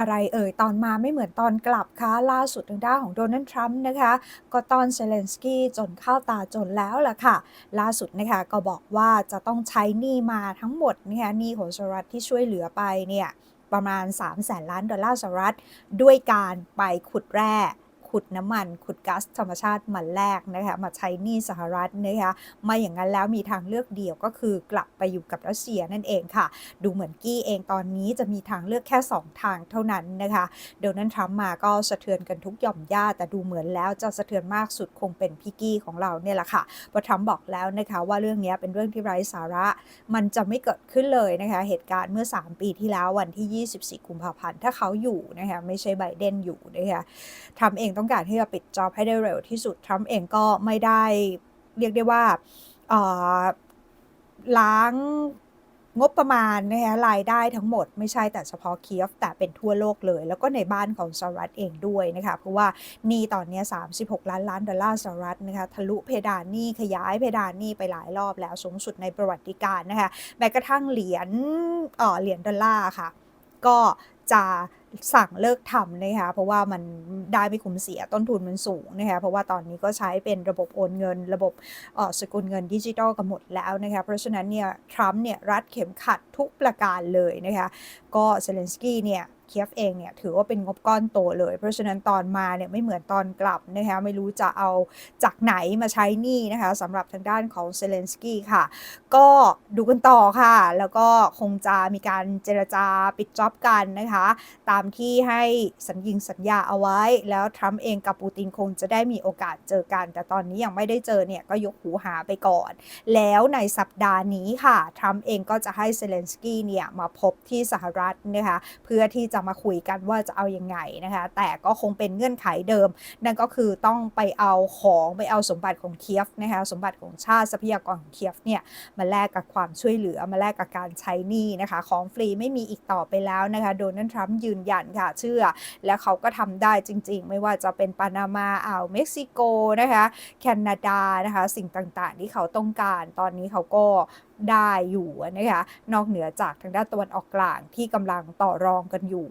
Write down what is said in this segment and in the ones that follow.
อะไรเอ่ยตอนมาไม่เหมือนตอนกลับคะล่าสุดทางด้านของโดนัลด์ทรัมป์นะคะก็ตอนเซเลนสกี้จนเข้าตาจนแล้วล่ะค่ะ ล่าสุดนะคะก็บอกว่าจะต้องใช้หนี้มาทั้งหมดนะคะหนี้ของสหรัฐที่ช่วยเหลือไปเนี่ยประมาณ 3 0 0แสนล้านดอลลาร์สหรัฐ ด้วยการไปขุดแร่ ขุดน้ำมัน ขุดก๊าซธรรมชาติมาแลกนะคะมาใช้หนี้สหรัฐนะคะม่อย่างนั้นแล้วมีทางเลือกเดียวก็คือกลับไปอยู่กับรัสเซียนั่นเองค่ะ ดูเหมือนกี้เองตอนนี้จะมีทางเลือกแค่ 2 ทางเท่านั้นนะคะโดนัลด์ทรัมป์มาก็สะเทือนกันทุกหย่อมย่าแต่ดูเหมือนแล้วจะสะเทือนมากสุดคงเป็นพี่กี้ของเราเนี่ยแหละค่ะพระทรัมป์บอกแล้วนะคะว่าเรื่องนี้เป็นเรื่องที่ไร้สาระ มันจะไม่เกิดขึ้นเลยนะคะเหตุการณ์เมื่อ 3 ปีที่แล้ววันที่ 24 กุมภาพันธ์ถ้าเขาอยู่นะคะไม่ใช่ไบเดนอยู่นะคะทรัมป์เองต้องการที่จะปิดจอบให้ได้เร็วที่สุดทรัมป์เองก็ไม่ได้เรียกได้ว่าล้างงบประมาณนะคะรายได้ทั้งหมดไม่ใช่แต่เฉพาะเคียฟแต่เป็นทั่วโลกเลย แล้วก็ในบ้านของสหรัฐเองด้วยนะคะ เพราะว่านี้ตอนนี้ 36 ล้านล้านดอลลาร์สหรัฐนะคะทะลุเพดานนี้ขยายเพดานนี้ไปหลายรอบแล้วสูงสุดในประวัติการนะคะแม้กระทั่งเหรียญเหรียญดอลลาร์ค่ะ ก็จะ สั่งเลิกทำนะคะเพราะว่ามันได้ไม่คุ้มเสียต้นทุนมันสูงนะคะเพราะว่าตอนนี้ก็ใช้เป็นระบบโอนเงิน ระบบสกุลเงินดิจิทัลกันหมดแล้วนะคะเพราะฉะนั้นเนี่ยทรัมป์เนี่ยรัดเข็มขัดทุกประการเลยนะคะก็เซเลนสกี้เนี่ย เคียฟเองเนี่ยถือว่าเป็นงบก้อนโตเลย เพราะฉะนั้นตอนมาเนี่ยไม่เหมือนตอนกลับนะคะไม่รู้จะเอาจากไหนมาใช้หนี้นะคะสำหรับทางด้านของเซเลนสกี้ค่ะ ก็ดูกันต่อค่ะ แล้วก็คงจะมีการเจรจาปิดจ็อบกันนะคะ ตามที่ให้สัญญิงสัญญาเอาไว้ แล้วทรัมป์เองกับปูตินคงจะได้มีโอกาสเจอกัน แต่ตอนนี้ยังไม่ได้เจอเนี่ยก็ยกหูหาไปก่อน แล้วในสัปดาห์นี้ค่ะทรัมป์เองก็จะให้เซเลนสกี้เนี่ยมาพบที่สหรัฐนะคะเพื่อที่จะมาคุยกันว่าจะเอาอยัางไงนะคะ แต่ก็คงเป็นเงื่อนไขเดิม นั่นก็คือต้องไปเอาของไปเอาสมบัติของเคียฟนะคะสมบัติของชาติทรัพยากรของเคียฟเนี่ยมาแลกกับความช่วยเหลือมาแลกกับการใช้หนี้นะคะของฟรีไม่มีอีกต่อไปแล้วนะคะโดนัลด์ทรัมป์ยืนยันค่ะเชื่อ และเขาก็ทำได้จริง ๆ ไม่ว่าจะเป็นปานามาอ่าวเม็กซิโกนะคะแคนาดานะคะสิ่งต่างๆ ที่เขาต้องการตอนนี้เขาก็ ได้อยู่นะคะนอกเหนือจากทางด้านตะวันออกกลางที่กำลังต่อรองกันอยู่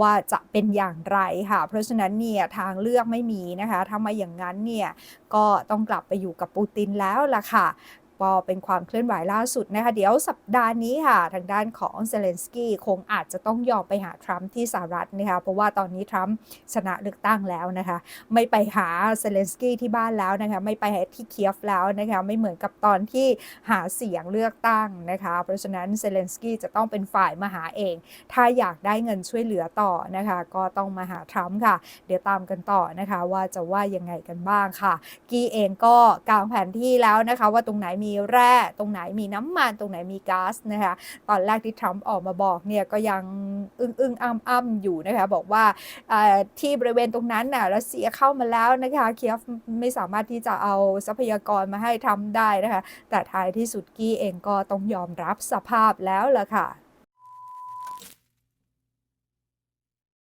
ว่าจะเป็นอย่างไรค่ะ เพราะฉะนั้นเนี่ยทางเลือกไม่มีนะคะถ้ามาอย่างนั้นเนี่ยก็ต้องกลับไปอยู่กับปูตินแล้วล่ะค่ะ ก็เป็นความเคลื่อนไหวล่าสุดนะคะ เดี๋ยวสัปดาห์นี้ค่ะ ทางด้านของเซเลนสกี้คงอาจจะต้องยอมไปหาทรัมป์ที่สหรัฐนะคะ เพราะว่าตอนนี้ทรัมป์ชนะเลือกตั้งแล้วนะคะ ไม่ไปหาเซเลนสกี้ที่บ้านแล้วนะคะ ไม่ไปที่เคียฟแล้วนะคะ ไม่เหมือนกับตอนที่หาเสียงเลือกตั้งนะคะ เพราะฉะนั้นเซเลนสกี้จะต้องเป็นฝ่ายมาหาเอง ถ้าอยากได้เงินช่วยเหลือต่อนะคะ ก็ต้องมาหาทรัมป์ค่ะ เดี๋ยวตามกันต่อนะคะ ว่าจะว่ายังไงกันบ้างค่ะ กี้เองก็กางแผนที่แล้วนะคะ ว่าตรงไหนมีแร่ตรงไหนมีน้ำมันตรงไหนมีก๊าซนะคะตอนแรกที่ทรัมป์ออกมาบอกเนี่ยก็ยังอึ้งอึ้งอ้ำอ้ำอยู่นะคะบอกว่าที่บริเวณตรงนั้นน่ะรัสเซียเข้ามาแล้วนะคะเคียฟไม่สามารถที่จะเอาทรัพยากรมาให้ทำได้นะคะแต่ท้ายที่สุดกี้เองก็ต้องยอมรับสภาพแล้วล่ะค่ะ